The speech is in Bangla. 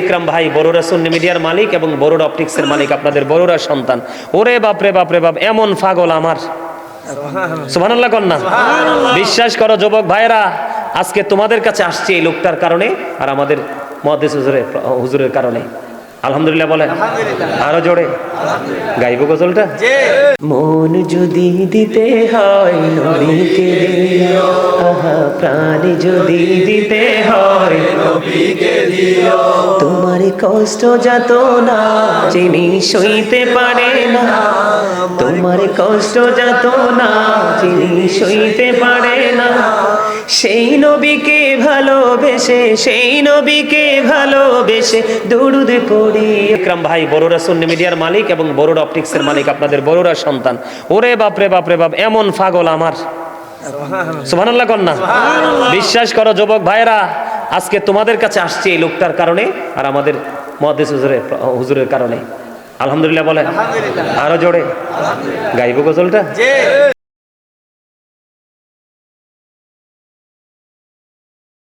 ইকরাম ভাই বড়ুরা সুন্নি মিডিয়ার মালিক এবং বড়ুরা অপটিক্সের মালিক আপনাদের বড়ুরা সন্তান। ওরে বাপরে বাপরে বাপ এমন পাগল আমার। সুবহানাল্লাহ কন্যা বিশ্বাস করো যুবক ভাইরা আজকে তোমাদের কাছে আসছে এই লোকটার কারণে আর আমাদের মহাদেশ হুজুরের হুজুরের কারণে। আলহামদুলিল্লাহ বলেন। আরও জোরে। গাইব গজলটা? মন যদি দিতে হয় নবীকে দিও আহা প্রাণ যদি দিতে হয় তোমার কষ্ট যত না যিনি সইতে পারে না। তোমার কষ্ট যত না যিনি সইতে পারে না। সেই নবীকে ভালোবেসে সেই নবীকে ভালোবেসে দৌড়ুদে পড়ি। ইকরাম ভাই বড়ুরা সুন্নি মিডিয়ার মালিক এবং বড়ুরা অপটিক্সের মালিক আপনাদের বড়রা সন্তান। ওরে বাপরে বাপরে বাপ এমন পাগল আমার। সুবহানাল্লাহ কন্যা। বিশ্বাস করো যুবক ভাইরা আজকে তোমাদের কাছে আসছে এই লোকটার কারণে আর আমাদের মহাদেশ হুজুরের হুজুরের কারণে। আলহামদুলিল্লাহ বলেন। আরও জোরে। গাইব গজলটা?